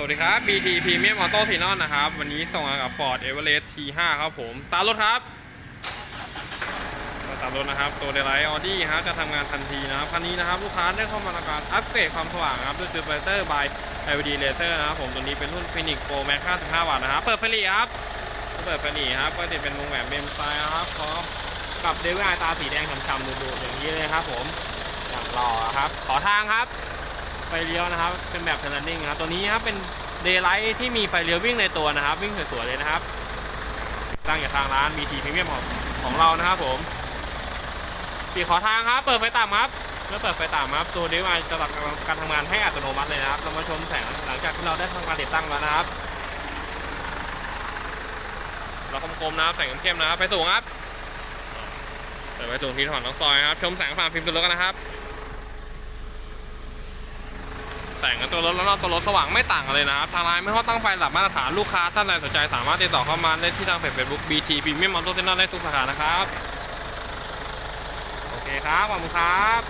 สวัสดีครับ BT Premium Auto t ีนอนนะครับ วันนี้ส่งมากับ Ford Everest T5 ครับผม สตาร์ทรถครับสตาร์ทรถนะครับ ตัวเดลไลท์ออดี้ฮะจะทำงานทันทีนะครับ คันนี้นะครับ ลูกค้าได้เข้ามาทำการอัปเกรดความสว่างครับ ด้วย Super by LED Laser นะครับผม ตัวนี้เป็นรุ่น Phoenix Pro Max 55 วัตต์นะครับ เปิดไฟหลีครับ เปิดไฟหลีครับ ก็จะเป็นวงแหวนเบมสไตล์นะครับพร้อมกับเดวิลไอตาสีแดงช้ำๆดูๆอย่างนี้เลยครับผม อย่างหล่อครับ ขอทางครับ ไฟเลี้ยวนะครับ เป็นแบบ turning ครับ ตัวนี้ครับเป็นเดย์ไลท์ที่มีไฟเลี้ยววิ่งในตัวนะครับ วิ่งสวยๆเลยนะครับ ตั้งจากทางร้าน BT Premium ของของเรานะครับผมปีขอทางครับ เปิดไฟต่ำครับเมื่อเปิดไฟต่ำครับ ตัวเดย์ไลท์จะตัดการทำงานให้อัตโนมัติเลยนะครับ เรามาชมแสงหลังจากที่เราได้ทำการติดตั้งแล้วนะครับ เราคมๆนะครับแสงเข้มๆนะครับไฟสูงครับเปิดไฟสูงที่ถอนน้องซอยครับ ชมแสงผ่านฟิล์ตัวรถกันนะครับ แสงกับตัวรถแล้วก็ตัวรถสว่างไม่ต่างกันเลยนะครับทางร้านไม่ข้อตั้งไฟหลับมาตรฐานลูกค้าท่านใดสนใจสามารถติดต่อเข้ามาได้ที่ทางเพจ Facebook BT Premium Auto Center ได้ทุกสาขานะครับโอเคครับขอบคุณครับ